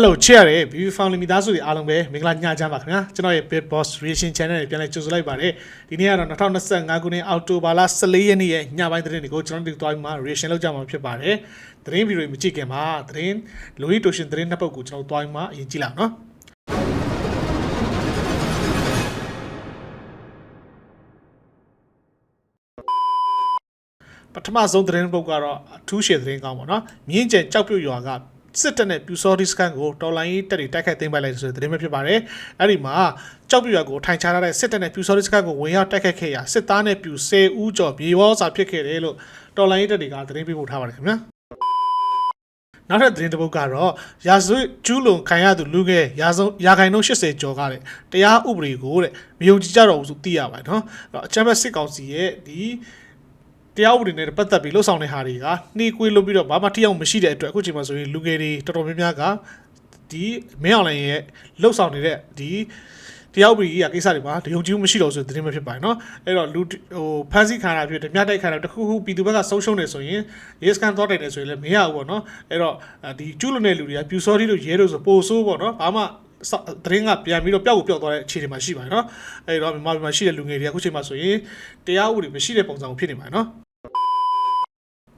Hello ချစ်ရတဲ့ View Family မိသားစုတွေအားလုံးပဲမင်္ဂလာညချမ်းပါခင်ဗျာကျွန်တော်ရဲ့ Big Boss Reaction Channel နဲ့ပြန်လည်ကြိုဆိုလိုက်ပါတယ်ဒီနေ့ကတော့2025ခုနှစ်အောက်တိုဘာလ14ရက်နေ့ရဲ့ညပိုင်းသတင်းတွေကိုကျွန်တော်တို့တွားပြီးမှ reaction လုပ်ကြမှာဖြစ်ပါတယ်သတင်းဗီဒီယိုတွေမကြည့်ခင်မှာသတင်း Louis Toshin သတင်းနှစ်ပုဒ်ကိုကျွန်တော်တို့တွားပြီးမှအရင်ကြည့်လိုက်အောင်နော်ပထမဆုံးသတင်းပုတ်ကတော့အထူးရှယ်သတင်းကောင်းပါတော့မြင်းကျန်ကြောက်ပြုတ်ရွာက စစ်တပ်နဲ့ပြူစောဒီစကန်ကိုတော်လိုင်းရေးတပ်တွေတိုက်ခိုက်သိမ်းပိုက်လိုက်ဆိုတဲ့သတင်းပဲဖြစ်ပါတယ်အဲ့ဒီမှာကြောက်ပြုတ်ရွာကိုထိုင်ချထားတဲ့စစ်တပ်နဲ့ပြူစောဒီစကန်ကိုဝင်ရောက်တိုက်ခိုက်ခဲ့ရာစစ်သားနဲ့ပြူ10ဦးကျော်မြေဝေါစာဖြစ်ခဲ့တယ်လို့တော်လိုင်းရေးတပ်တွေကသတင်းပေးပို့ထားပါတယ်ခင်ဗျာနောက်ထပ်သတင်းတစ်ပုဒ်ကတော့ရာဇဝတ်ကျူးလွန်ခံရသူလူငယ်ရာဆုံးရာခိုင်နှုန်း80ကျော်ကတဲ့တရားဥပဒေကိုတဲ့မယုံကြည်ကြတော့ဘူးဆိုသိရပါတယ်နော်အဲ့တော့အချမ်းဘက်စစ်ကောင်စီရဲ့ဒီ တရားဥပဒေနဲ့ပတ်သက်ပြီးလှုပ်ဆောင်တဲ့ဟာတွေကနှီးကွေးလို့ပြီးတော့ဘာမှထိရောက်မရှိတဲ့အတွက်အခုချိန်မှာဆိုရင်လူငယ်တွေတော်တော်များများကဒီမင်းအောင်လိုင်ရဲ့လှုပ်ဆောင်နေတဲ့ဒီတရားဥပဒေကြီးကကိစ္စတွေမှာတယုံကြည်မှုမရှိတော့ဆိုတဲ့သတင်းပဲဖြစ်ပါတယ်เนาะအဲ့တော့လူဟိုဖန်ဆီးခံရတာဖြစ်တယ်မြတ်တိုက်ခံရတာတခုခုပြည်သူဘက်ကဆုံးရှုံးနေဆိုရင်ရဲစကန်တော့တိုက်နေဆိုရင်လည်းမရဘူးပေါ့เนาะအဲ့တော့ဒီကျူးလွန်တဲ့လူတွေကပြူစောတိလို့ရဲလို့ဆိုပိုဆိုးပေါ့เนาะဘာမှသတင်းကပြန်ပြီးတော့ပျောက်ကိုပျောက်သွားတဲ့အခြေအနေမှာရှိပါတယ်เนาะအဲ့တော့မြန်မာပြည်မှာရှိတဲ့လူငယ်တွေအခုချိန်မှာဆိုရင်တရားဥပဒေမရှိတဲ့ပုံစံကိုဖြစ်နေပါတယ်เนาะ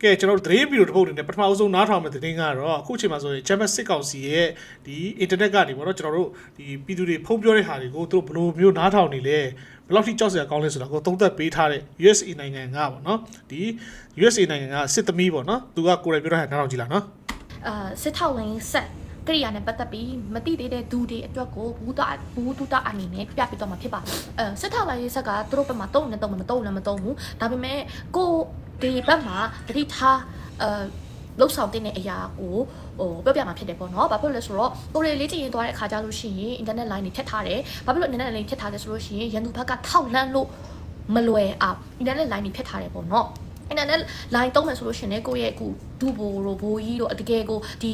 ကဲကျွန်တော်တို့သတင်းဗီဒီယိုတစ်ပုဒ်အနေနဲ့ပထမအဆုံးနားထောင်မယ့်သတင်းကတော့အခုချိန်မှာဆိုရင် Champions စစ်ကောင်စီရဲ့ဒီ internet ကနေပေါ့နော်ကျွန်တော်တို့ဒီပြည်သူတွေဖုံးပြောတဲ့ဟာတွေကိုသူတို့ဘယ်လိုမျိုးနားထောင်နေလဲဘယ်လောက်ထိကြောက်စရာကောင်းလဲဆိုတာကိုသုံးသပ်ပေးထားတဲ့ USA နိုင်ငံကပေါ့နော်ဒီ USA နိုင်ငံကစစ်သမီးပေါ့နော်သူကကိုယ်တိုင်ပြောတဲ့ဟာနားထောင်ကြည့်လားနော်အာစစ်ထောက်လိုင်းဆက်ကရိယာနဲ့ပတ်သက်ပြီးမတိသေးတဲ့ဒူတွေအတွက်ကိုဘူးတာဘူးတူတာအနေနဲ့ပြပြတော့မှာဖြစ်ပါတယ်။အဲစစ်ထောက်လိုင်းဆက်ကသူတို့ဘက်မှာတုံးနေတုံးမတုံးလည်းမတုံးဘူး။ဒါပေမဲ့ကို ဒီဘက်မှာတတိထားအဲလောက်ဆောင်တဲ့အရာကိုဟိုပြောပြမှာဖြစ်တယ်ပေါ့နော်။ဘာဖြစ်လို့လဲဆိုတော့ကိုရီလေ့ကျင့်ရင်သွားတဲ့အခါကျလို့ရှိရင် internet line တွေဖြတ်ထားတယ်။ဘာဖြစ်လို့ internet line ဖြတ်ထားလဲဆိုလို့ရှိရင်ရန်သူဘက်ကထောက်လန့်လို့မလွယ်အောင် internet line တွေဖြတ်ထားတယ်ပေါ့နော်။ internet line တုံးမယ်ဆိုလို့ရှိရင်လည်းကိုယ့်ရဲ့အခုဒူဘိုရိုဘိုကြီးတို့တကယ်ကိုဒီ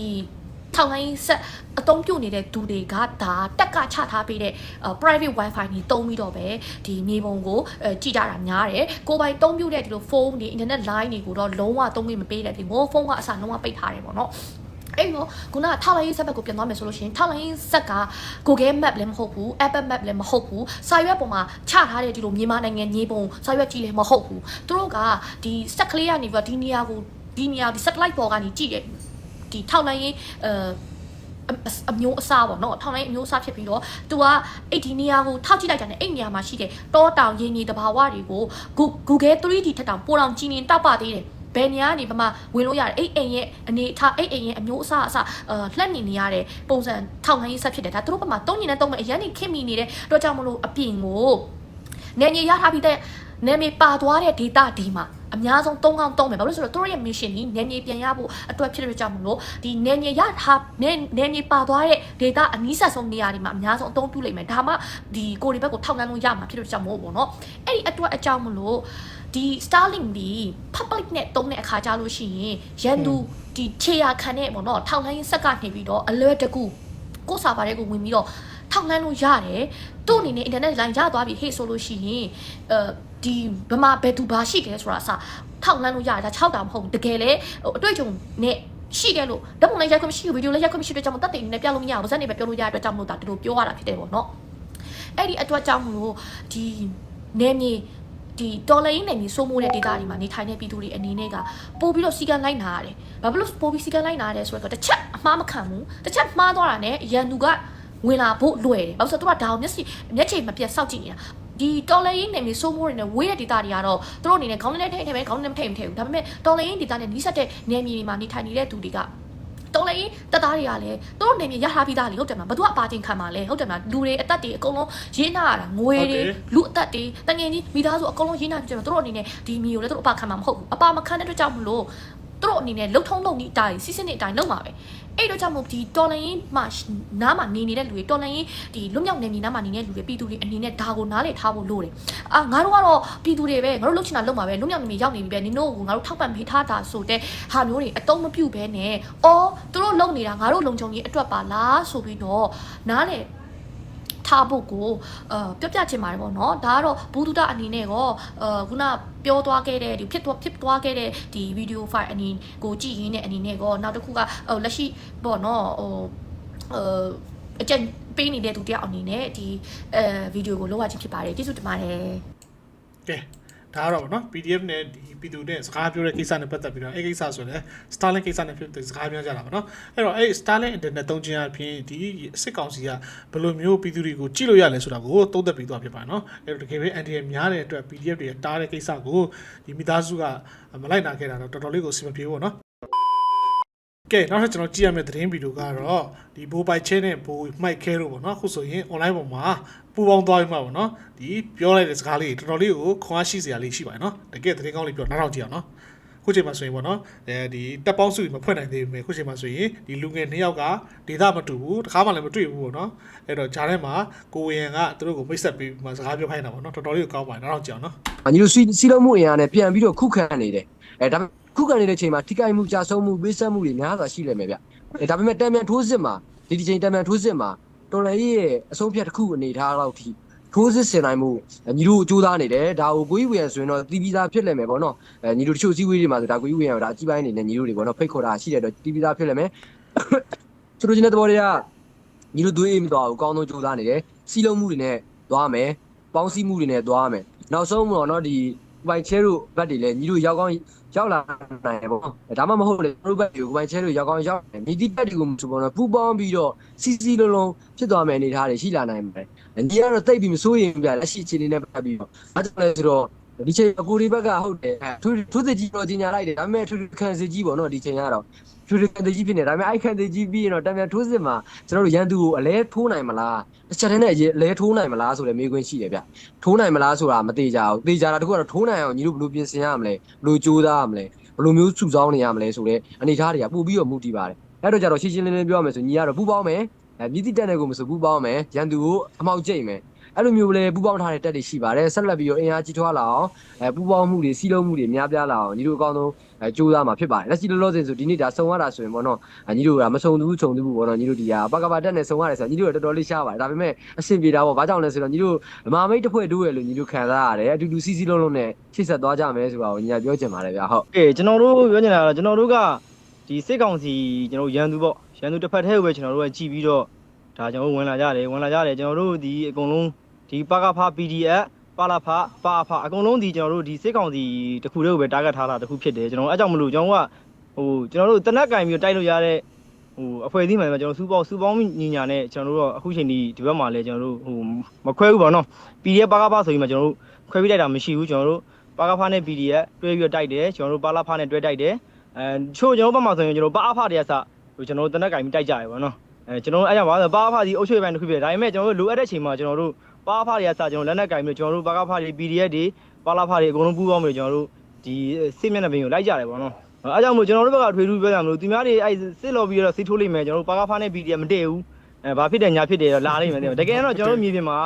ထောင်လိုင်းဆက်အသုံးပြုနေတဲ့သူတွေကဒါတက်ကချထားပေးတဲ့ private wifi ကြီးတုံးပြီးတော့ပဲဒီမြေပုံကိုအဲကြည့်ကြတာများတယ်ကိုပိုင်တုံးပြုတဲ့ဒီလိုဖုန်းတွေ internet line တွေကိုတော့လုံးဝတုံးပြီးမပေးတဲ့ဒီ mobile phone ကအစားလုံးဝပိတ်ထားတယ်ပေါ့နော်အဲ့တော့ခုနကထောက်လိုင်းဆက်ဘက်ကိုပြန်သွားမယ်ဆိုလို့ရှိရင်ထောက်လိုင်းဆက်က Google Map လည်းမဟုတ်ဘူး Apple Map လည်းမဟုတ်ဘူးစာရွက်ပေါ်မှာချထားတဲ့ဒီလိုမြန်မာနိုင်ငံညီပုံစာရွက်ကြီးလည်းမဟုတ်ဘူးသူတို့ကဒီစက်ကလေးကနေပြီးတော့ဒီနေရာကိုဒီနေရာဒီ satellite ပေါ်ကနေကြည့်တယ် ဒီထောက်လိုင်းရေးအဲအအမျိုးအစားပေါ့နော်ထောင်လိုက်အမျိုးအစားဖြစ်ပြီးတော့သူကအဲ့ဒီနေရာကိုထောက်ကြည့်လိုက်တာနဲ့အဲ့နေရာမှာရှိတဲ့တောတောင်ရင်းကြီးတဘာဝတွေကို Google 3D ထက်တောင်ပိုတောင်ကြီးနေတောက်ပသေးတယ်ဘယ်နေရာကနေပမာဝင်လို့ရတယ်အဲ့အိမ်ရဲ့အနေထားအဲ့အိမ်ရဲ့အမျိုးအစားအစားအာလှက်နေနေရတဲ့ပုံစံထောင်ခိုင်းရေးဆက်ဖြစ်တယ်ဒါသူတို့ပမာတုံးနေနဲ့တုံးမဲ့အရင်နေခင်မိနေတဲ့တော့ကြောင့်မလို့အပြင်ကိုနေနေရထားပြီးတဲ့နေမီပါသွားတဲ့ data ဒီမှာ အများဆုံး၃ကောင်းသုံးမယ်ဘာလို့လဲဆိုတော့သူတို့ရဲ့ mission ကြီးနည်းနည်းပြန်ရဖို့အတွက်ဖြစ်တဲ့ကြောင့်မလို့ဒီနည်းနည်းရထားနည်းနည်းပါသွားတဲ့ data အနည်းဆက်ဆုံးနေရာတွေမှာအများဆုံးအသုံးပြုလိမ့်မယ်ဒါမှဒီကိုဒီဘက်ကိုထောက်နှမ်းလို့ရမှာဖြစ်တဲ့ကြောင့်မို့ပေါ့နော်အဲ့ဒီအတွက်အကြောင်းမလို့ဒီ Starlink ဒီ public နဲ့တုံးတဲ့အခါကြလို့ရှိရင်ရန်သူဒီခြေရာခံတဲ့ပေါ့နော်ထောက်နှမ်းရေးဆက်ကနေပြီးတော့အလွယ်တကူကိုစာပါတဲ့ကိုဝင်ပြီးတော့ထောက်နှမ်းလို့ရတယ်သူ့အနေနဲ့ internet line ရသွားပြီဟေ့ဆိုလို့ရှိရင်အဲ ဒီဘမဘယ်သူဘာရှိတယ်ဆိုတာအစထောက်လှမ်းလို့ရတယ်ဒါ6တာမဟုတ်ဘူးတကယ်လေဟိုအတွေ့အကြုံနဲ့ရှိတယ်လို့ဓာတ်ပုံလည်းရိုက်ခွင့်မရှိဘူးဗီဒီယိုလည်းရိုက်ခွင့်မရှိတဲ့ကြောင့်တက်တယ်နဲ့ပြလို့မရဘူးဗဇက်နေပဲပြောလို့ရတဲ့အတွက်ကြောင့်မလို့ဒါဒီလိုပြောရတာဖြစ်တယ်ပေါ့နော်အဲ့ဒီအတွက်ကြောင့်မလို့ဒီနေမြေဒီတော်လိုင်းနေမြေစိုးမိုးတဲ့ဒေတာတွေမှာနေထိုင်တဲ့ပြည်သူတွေအနေနဲ့ကပို့ပြီးတော့စီကံလိုက်နာရတယ်။ဘာဖြစ်လို့ပို့ပြီးစီကံလိုက်နာရတယ်ဆိုတော့တစ်ချက်အမှားမခံဘူး။တစ်ချက်မှားသွားတာနဲ့ရန်သူကဝင်လာဖို့လွယ်တယ်။ဘာလို့ဆိုတော့သူကဒါအောင်မျက်စိမျက်ခြေမပြတ်စောင့်ကြည့်နေတာ။ ဒီတော်လိုင်းနေမြေစိုးမိုးနေတဲ့ဝေးတဲ့ဒေတာတွေကတော့သူတို့အနေနဲ့ခေါင်းနဲ့ထိတ်ထိတ်ပဲခေါင်းနဲ့မထိတ်မထိတ်ဘူး။ဒါပေမဲ့တော်လိုင်းဒေတာနဲ့နီးစပ်တဲ့နေမြေတွေမှာနေထိုင်နေတဲ့သူတွေကတော်လည်းတက်သားတွေကလည်းသူတို့နေမြေရထားပြီးသားလေဟုတ်တယ်မလားဘသူကအပါချင်းခံပါလဲဟုတ်တယ်မလားလူတွေအသက်တွေအကုန်လုံးရင်းနာရတာငွေတွေလူအသက်တွေတငယ်ကြီးမိသားစုအကုန်လုံးရင်းနာကြတယ်သူတို့အနေနဲ့ဒီမြေကိုလည်းသူတို့အပါခံမှာမဟုတ်ဘူးအပါမခံတဲ့အတွက်ကြောင့်မလို့ သူတို့အနေနဲ့လှုပ်ထုံးလုပ်နေအတိုင်းစီးစင်းနေအတိုင်းလုပ်မှာပဲအဲ့တော့ကြောင့်မို့ဒီတော်လန်ရင်မှနားမှာနေနေတဲ့လူတွေတော်လန်ရင်ဒီလွတ်မြောက်နေမြေနားမှာနေတဲ့လူတွေပြည်သူတွေအနေနဲ့ဒါကိုနားလေထားဖို့လိုတယ်အာငါတို့ကတော့ပြည်သူတွေပဲငါတို့လှုပ်ချင်တာလုပ်မှာပဲလွတ်မြောက်နေမြေရောက်နေပြီပဲနင်တို့ကငါတို့ထောက်ပံ့ပေးထားတာဆိုတဲ့ဟာမျိုးတွေအတုံးမပြုတ်ဘဲနဲ့အော်သူတို့လုပ်နေတာငါတို့လုံခြုံရေးအတွက်ပါလားဆိုပြီးတော့နားလေ ထားဖို့ကိုအာပြောပြချင်ပါတယ်ပေါ့နော်ဒါကတော့ဘူဒုဒအနေနဲ့ကောအာခုနပြောသွားခဲ့တဲ့ဒီဖြစ်သွားဖြစ်သွားခဲ့တဲ့ဒီဗီဒီယိုဖိုင်အနေကိုကြည့်ရင်းနဲ့အနေနဲ့ကောနောက်တစ်ခုကဟိုလက်ရှိပေါ့နော်ဟိုအကြံပေးနေတဲ့သူတယောက်အနေနဲ့ဒီအဲဗီဒီယိုကိုလောက်ရချင်းဖြစ်ပါတယ်ကျေးဇူးတင်ပါတယ်ကဲ ဒါကတော့ဗောနော် PDF နဲ့ဒီပြည်သူနဲ့စကားပြောတဲ့ကိစ္စနဲ့ပတ်သက်ပြီးတော့အဲ့ကိစ္စဆိုရင် Starlink ကိစ္စနဲ့ဖြစ်တဲ့စကားပြောကြတာဗောနော်အဲ့တော့အဲ့ Starlink internet သုံးခြင်းအပြင်ဒီစစ်ကောင်စီကဘယ်လိုမျိုးပြည်သူတွေကိုကြည့်လို့ရလဲဆိုတာကိုသုံးသပ်ပြီးသွားဖြစ်ပါတယ်နော်အဲ့တော့တကယ်ပဲ NDM များတဲ့အတွက် PDF တွေတားတဲ့ကိစ္စကိုဒီမိသားစုကမလိုက်နာခဲ့တာတော့တော်တော်လေးကိုအဆင်မပြေဘူးဗောနော်ကဲနောက်ထပ်ကျွန်တော်ကြည့်ရမယ့်သတင်းဗီဒီယိုကတော့ဒီဘိုးပိုက်ချင်းနဲ့ဘိုးမိုက်ခဲလို့ပေါ့နော်အခုဆိုရင် online ပေါ်မှာ ပူပေါင်းသွားပြီးမှပေါ့နော်ဒီပြောလိုက်တဲ့စကားလေးတော်တော်လေးကိုခွန်အားရှိစရာလေးရှိပါတယ်နော်တကယ်သတင်းကောင်းလေးပြောနောက်တော့ကြည့်အောင်နော်ခုချိန်မှာဆိုရင်ပေါ့နော်အဲဒီတက်ပေါင်းစုမဖွင့်နိုင်သေးဘူးခုချိန်မှာဆိုရင်ဒီလူငယ်နှစ်ယောက်ကဒေတာမတူဘူးတခါမှလည်းမတွေ့ဘူးပေါ့နော်အဲ့တော့ဂျားထဲမှာကိုဝေယံကသူတို့ကိုမိတ်ဆက်ပြီးမှစကားပြောခိုင်းတာပေါ့နော်တော်တော်လေးကိုကောင်းပါတယ်နောက်တော့ကြည့်အောင်နော်ညီတို့စီစီလုံးမှုအင်အားနဲ့ပြန်ပြီးတော့ခုခံနေတယ်အဲဒါပေမဲ့ခုခံနေတဲ့အချိန်မှာထိခိုက်မှုကြာဆုံးမှုပေးဆက်မှုတွေများစွာရှိလိမ့်မယ်ဗျအဲဒါပေမဲ့တံမြန်ထိုးစစ်မှာဒီဒီချိန်တံမြန်ထိုးစစ်မှာ တော်လည်းရဲ့အဆုံးဖြတ်တစ်ခုအနေထားတော့ထိထိုးစစ်ဆင်နိုင်မှုညီတို့စူးစမ်းနေတယ်ဒါကိုကိုကြီးဝေရဆိုရင်တော့တီးပြီးသားဖြစ်လိမ့်မယ်ပေါ့နော်အဲညီတို့တချို့စည်းဝေးတွေမှာဆိုဒါကိုကြီးဝေရကဒါအကြီးပိုင်းအနေနဲ့ညီတို့တွေပေါ့နော်ဖိတ်ခေါ်တာရှိတဲ့အတွက်တီးပြီးသားဖြစ်လိမ့်မယ်သူတို့ချင်းတဲ့သဘောတွေကညီတို့သွေးအေးမသွားဘူးအကောင်းဆုံးစူးစမ်းနေတယ်စီလုံးမှုတွေနဲ့သွားမယ်ပေါင်းစည်းမှုတွေနဲ့သွားမယ်နောက်ဆုံးတော့နော်ဒီပိုင်ချဲတို့ဘက်တွေလည်းညီတို့ရောက်ကောင်း ရောက်လာနိုင်တယ်ပေါ့ဒါမှမဟုတ်လေတို့ဘက်တွေကိုပိုင်ချဲတို့ရောက်ကောင်းရောက်တယ်မြည်တိဘက်တွေကိုဆိုပေါ့နော်ပူပေါင်းပြီးတော့စီစီလုံးလုံးဖြစ်သွားမယ်အနေထားတွေရှိလာနိုင်ပါတယ်ညီကတော့တိတ်ပြီးမစိုးရင်ပြလက်ရှိအခြေအနေနဲ့ပတ်ပြီးတော့အဲဒါလည်းဆိုတော့ ဒီချိန်အကူဒီဘက်ကဟုတ်တယ်ထူးထူးသကြီးတော့ကြီးညာလိုက်တယ်ဒါပေမဲ့ထူးထူးခံစီကြီးပေါ့နော်ဒီချိန်ကတော့ထူးထူးခံစီကြီးဖြစ်နေဒါပေမဲ့အိုက်ခံစီကြီးပြီးရင်တော့တံမြန်ထိုးစစ်မှာကျွန်တော်တို့ရန်သူကိုအလဲထိုးနိုင်မလားတစ်ချက်တည်းနဲ့အလဲထိုးနိုင်မလားဆိုတဲ့မေးခွန်းရှိတယ်ဗျထိုးနိုင်မလားဆိုတာမသေးကြဘူးသေချာတာတခုကတော့ထိုးနိုင်အောင်ညီတို့ဘယ်လိုပြင်ဆင်ရမလဲဘယ်လိုကြိုးစားရမလဲဘယ်လိုမျိုးစုဆောင်းနေရမလဲဆိုတော့အနေထားတွေကပို့ပြီးတော့မူတည်ပါတယ်အဲ့တော့ကြတော့ရှင်းရှင်းလင်းလင်းပြောရမယ်ဆိုညီကတော့ပူပေါင်းမယ်အဲမြည်တိတက်တဲ့ကိုမဆိုပူပေါင်းမယ်ရန်သူကိုအမောက်ကျိတ်မယ် အဲ့လိုမျိုးလေပူပေါင်းထားတဲ့တက်တွေရှိပါတယ်ဆက်လက်ပြီးတော့အင်အားကြီးထွားလာအောင်အဲပူပေါင်းမှုတွေစီးလုံးမှုတွေများပြားလာအောင်ညီတို့အကောင်းဆုံးအဲကြိုးစားမှာဖြစ်ပါတယ်လက်ရှိလောလောဆယ်ဆိုဒီနေ့ဒါစုံရတာဆိုရင်ပေါ့နော်ညီတို့ကမစုံဘူးခြုံဘူးပေါ့နော်ညီတို့ဒီဟာပကပတက်နဲ့စုံရတယ်ဆိုတော့ညီတို့ကတော်တော်လေးရှားပါတယ်ဒါပေမဲ့အဆင်ပြေတာပေါ့ဘာကြောင့်လဲဆိုတော့ညီတို့မဟာမိတ်တစ်ဖွဲ့တိုးရလို့ညီတို့ခံစားရတယ်အတူတူစီစီလုံးလုံးနဲ့ချိတ်ဆက်သွားကြမယ်ဆိုတာကိုညီကပြောချင်ပါတယ်ဗျာဟုတ်ကဲကျွန်တော်တို့ပြောနေတာကတော့ကျွန်တော်တို့ကဒီစစ်ကောင်စီကျွန်တော်တို့ရန်သူပေါ့ရန်သူတစ်ဖက်တည်းကိုပဲကျွန်တော်တို့ကကြည်ပြီးတော့ဒါကျွန်တော်တို့ဝင်လာကြတယ်ဝင်လာကြတယ်ကျွန်တော်တို့ဒီအကုန်လုံး ဒီပကဖ PDF ပါလာဖပါဖအကုန်လုံးဒီကျွန်တော်တို့ဒီစစ်ကောင်စီတစ်ခုတည်းကိုပဲတာဂက်ထားတာတစ်ခုဖြစ်တယ်ကျွန်တော်အဲကြောင့်မလို့ကျွန်တော်ကဟိုကျွန်တော်တို့တနက်ကင်ပြီးတိုက်လို့ရတဲ့ဟိုအဖွဲ့အစည်းမှန်မှာကျွန်တော်စူပေါင်းစူပေါင်းညီညာနဲ့ကျွန်တော်တို့အခုချိန်ဒီဒီဘက်မှာလဲကျွန်တော်တို့ဟိုမခွဲဘူးပေါ့နော် PDF ပါကဖဆိုပြီးမှကျွန်တော်တို့ခွဲပြီးတိုက်တာမရှိဘူးကျွန်တော်တို့ပါကဖားနဲ့ PDF တွဲပြီးတော့တိုက်တယ်ကျွန်တော်တို့ပါလာဖားနဲ့တွဲတိုက်တယ်အဲချို့ကျွန်တော်တို့ဘက်မှာဆိုရင်ကျွန်တော်ပါအဖားတွေကစဟိုကျွန်တော်တို့တနက်ကင်ပြီးတိုက်ကြရပါတော့အဲကျွန်တော်တို့အဲကြောင့်ပါဆိုပါအဖားဒီအုပ်ချုပ်ရေးပိုင်းတစ်ခုဖြစ်တယ်ဒါပေမဲ့ကျွန်တော်တို့လိုအပ်တဲ့ချိန်မှာကျွန်တော်တို့ ပါအဖားတွေကစကျွန်တော်လက်နက်ကင်ပြီးကျွန်တော်တို့ပါကဖားတွေ PDF တွေပါလာဖားတွေအကုန်လုံးပူးပေါင်းပြီးကျွန်တော်တို့ဒီစစ်မျက်နှာပြင်ကိုလိုက်ကြတယ်ပေါ့နော်အဲကြောင့်မို့ကျွန်တော်တို့ဘက်ကထွေထူးပြောကြမလို့သူများတွေအဲစစ်လော်ပြီးတော့စစ်ထိုးလိမ့်မယ်ကျွန်တော်တို့ပါကဖားနဲ့ PDF မတည့်ဘူးအဲဘာဖြစ်တယ်ညာဖြစ်တယ်တော့လာလိမ့်မယ်တကယ်တော့ကျွန်တော်တို့မြေပြင်မှာ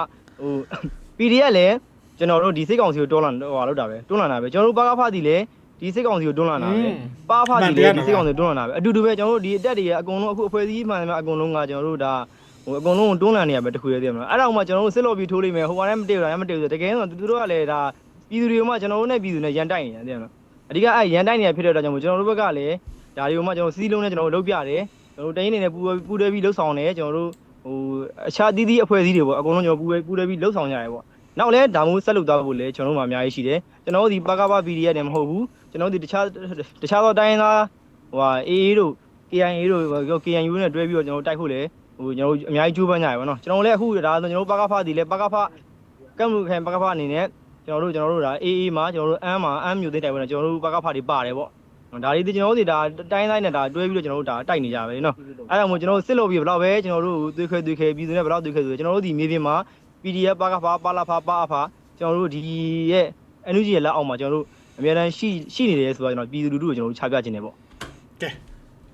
ဟို PDF လည်းကျွန်တော်တို့ဒီစိတ်ကောင်စီကိုတွန်းလာဟိုဟာလောက်တာပဲတွန်းလာတာပဲကျွန်တော်တို့ပါကဖားတီလည်းဒီစိတ်ကောင်စီကိုတွန်းလာတာပဲပါဖားတီလည်းဒီစိတ်ကောင်စီကိုတွန်းလာတာပဲအတူတူပဲကျွန်တော်တို့ဒီအတက်တွေကအကုန်လုံးအခုအဖွဲ့အစည်းမှန်တယ်အကုန်လုံးကကျွန်တော်တို့ဒါ ဟိုအကုန်လုံးကိုတွန်းလာနေရပဲတခုရသေးတယ်မလားအဲ့တော့မှကျွန်တော်တို့စစ်လို့ပြီးထိုးလိုက်မယ်ဟိုကလည်းမတည့်ဘူးလားမတည့်ဘူးဆိုတကယ်ဆိုသူတို့ကလည်းဒါပြည်သူတွေကမှကျွန်တော်တို့နဲ့ပြည်သူနဲ့ရန်တိုက်နေတယ်သိရမလားအဓိကအဲ့ရန်တိုက်နေတာဖြစ်တဲ့အတွက်ကြောင့်မို့ကျွန်တော်တို့ဘက်ကလည်းဒါတွေကိုမှကျွန်တော်စီးလုံးနဲ့ကျွန်တော်တို့လုပ်ပြတယ်ကျွန်တော်တို့တိုင်းနေနဲ့ပူပူတွဲပြီးလှုပ်ဆောင်တယ်ကျွန်တော်တို့ဟိုအခြားသီးသီးအဖွဲ့အစည်းတွေပေါ့အကုန်လုံးကျွန်တော်ပူပူတွဲပြီးလှုပ်ဆောင်ကြရတယ်ပေါ့နောက်လဲဒါမျိုးဆက်လုပ်သွားဖို့လဲကျွန်တော်တို့မှာအများကြီးရှိတယ်ကျွန်တော်တို့ဒီပကပ PDF နဲ့မဟုတ်ဘူးကျွန်တော်တို့ဒီတခြားတခြားသောတိုင်းရင်းသားဟိုဟာ AA တို့ KIA တို့ KNU နဲ့တွဲပြီးတော့ကျွန်တော်တို့တိုက်ဖို့လဲ ဟိုကျွန်တော်တို့အများကြီးကြိုးပမ်းကြရပါတော့ကျွန်တော်လည်းအခုဒါဆိုကျွန်တော်တို့ပကဖဒီလဲပကဖကမ်မှုခံပကဖအနေနဲ့ကျွန်တော်တို့ကျွန်တော်တို့ဒါ AA မှာကျွန်တော်တို့အမ်းမှာအမ်းမြို့သိတိုက်ပွဲနဲ့ကျွန်တော်တို့ပကဖတွေပါတယ်ပေါ့ဒါလေးဒီကျွန်တော်တို့ဒီဒါတိုင်းတိုင်းနဲ့ဒါတွဲပြီးတော့ကျွန်တော်တို့ဒါတိုက်နေကြပဲเนาะအဲ့ဒါမို့ကျွန်တော်တို့စစ်လို့ပြီးဘယ်တော့ပဲကျွန်တော်တို့သွေးခွဲသွေးခဲပြည်သူနဲ့ဘယ်တော့သွေးခဲသွေးကျွန်တော်တို့ဒီမြေပြင်မှာ PDF ပါကဖာပါလာဖာပါအဖာကျွန်တော်တို့ဒီရဲ့ NUG ရဲ့လက်အောက်မှာကျွန်တော်တို့အများတန်းရှိရှိနေတယ်ဆိုတော့ကျွန်တော်ပြည်သူလူထုကိုကျွန်တော်တို့ချပြခြင်းတယ်ပေါ့ ကဲ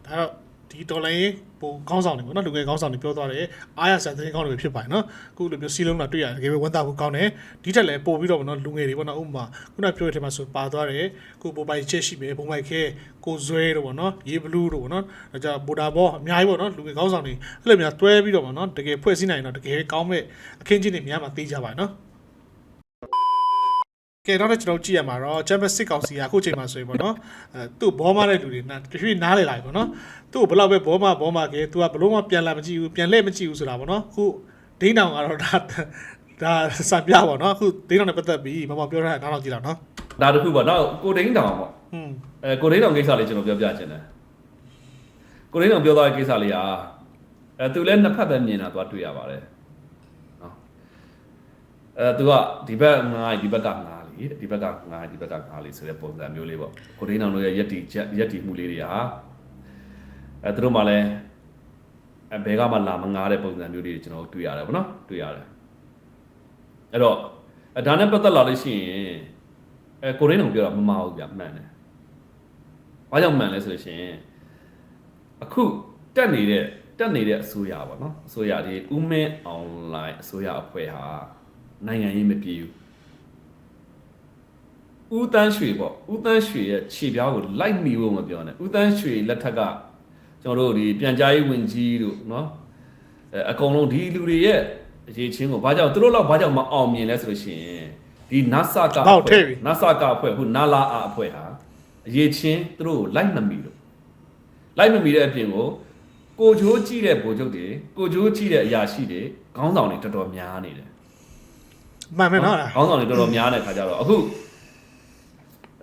ဒါတော့ ဒီဒေါ်လာရေးပုံခေါင်းဆောင်တွေပေါ့နော်လူငယ်ခေါင်းဆောင်တွေပြောသွားတယ်အားရဆန်သတင်းကောင်းတွေဖြစ်ပါတယ်နော်အခုလိုမျိုးစီးလုံးလာတွေ့ရတယ်တကယ်ပဲဝန်တာဖို့ကောင်းတယ်ဒီထက်လည်းပို့ပြီးတော့ပေါ့နော်လူငယ်တွေပေါ့နော်ဥပမာခုနပြောတဲ့ထဲမှာဆိုပါသွားတယ်ကိုပိုပိုင်ချက်ရှိမယ်ပုံပိုင်ခဲကိုဇွဲတို့ပေါ့နော်ရေဘလူးတို့ပေါ့နော်ဒါကြဘူဒါဘောအများကြီးပေါ့နော်လူငယ်ခေါင်းဆောင်တွေအဲ့လိုမျိုးတွဲပြီးတော့ပေါ့နော်တကယ်ဖွဲ့စည်းနိုင်တော့တကယ်ကောင်းမဲ့အခင်းချင်းတွေများမှသိကြပါနော် ကဲတော့ကျွန်တော်ကြည့်ရမှာတော့ Champions League ကောင်စီကအခုချိန်မှာဆိုရင်ပေါ့နော်အဲသူ့ဘောမတဲ့လူတွေနားတရွေ့နားလေလာပြီပေါ့နော်သူ့ဘလောက်ပဲဘောမဘောမကဲသူကဘလို့မှပြန်လာမကြည့်ဘူးပြန်လှည့်မကြည့်ဘူးဆိုတာပေါ့နော်အခုဒိန်းတောင်ကတော့ဒါဒါစံပြပေါ့နော်အခုဒိန်းတောင်နဲ့ပတ်သက်ပြီးမမပြောထားတာနောက်နောက်ကြည့်တော့နော်ဒါတခုပေါ့နောက်ကိုဒိန်းတောင်ပေါ့อืมအဲကိုဒိန်းတောင်ကိစ္စလေးကျွန်တော်ပြောပြချင်တယ်ကိုဒိန်းတောင်ပြောသွားတဲ့ကိစ္စလေးကအဲသူလည်းနှစ်ဖက်ပဲမြင်တာသွားတွေ့ရပါတယ်နော်အဲသူကဒီဘက်ငါးဒီဘက်ကငါး လीဒီဘက်ကငါးဒီဘက်ကငါးလीဆိုတဲ့ပုံစံမျိုးလေးပေါ့ကိုဒိန်းတောင်တို့ရဲ့ယက်တီချက်ယက်တီမှုလေးတွေဟာအဲသူတို့မှလည်းအဲဘယ်ကမှလာမငားတဲ့ပုံစံမျိုးလေးတွေကျွန်တော်တွေ့ရတယ်ဗောနော်တွေ့ရတယ်အဲ့တော့အဲဒါနဲ့ပတ်သက်လာလို့ရှိရင်အဲကိုရင်းတော်ပြောတာမမဟုတ်ဗျမှန်တယ်။ဘာကြောင့်မှန်လဲဆိုလို့ရှိရင်အခုတက်နေတဲ့တက်နေတဲ့အစိုးရပါနော်အစိုးရဒီဥမင်းအွန်လိုင်းအစိုးရအဖွဲ့ဟာနိုင်ငံရေးမပြေဘူး။ ဦးတန်းရွှေပေါ့ဦးတန်းရွှေရဲ့ခြေပြားကိုလိုက်မိဖို့မပြောနဲ့ဦးတန်းရွှေလက်ထက်ကကျွန်တော်တို့ဒီပြန်ကြားရေးဝန်ကြီးတို့နော်အဲအကုန်လုံးဒီလူတွေရဲ့အရေးချင်းကိုဘာကြောင့်သူတို့လောက်ဘာကြောင့်မအောင်မြင်လဲဆိုလို့ရှိရင်ဒီ NASA ကဟုတ်ထည့်ပြီ NASA ကအဖွဲ့ခုနာလာအအဖွဲ့ဟာအရေးချင်းသူတို့ကိုလိုက်မမီလို့လိုက်မမီတဲ့အပြင်ကိုကိုချိုးကြည့်တဲ့ဗိုလ်ချုပ်တွေကိုချိုးကြည့်တဲ့အရာရှိတွေခေါင်းဆောင်တွေတော်တော်များနေတယ်မှန်မယ်နော်လားခေါင်းဆောင်တွေတော်တော်များတဲ့ခါကျတော့အခု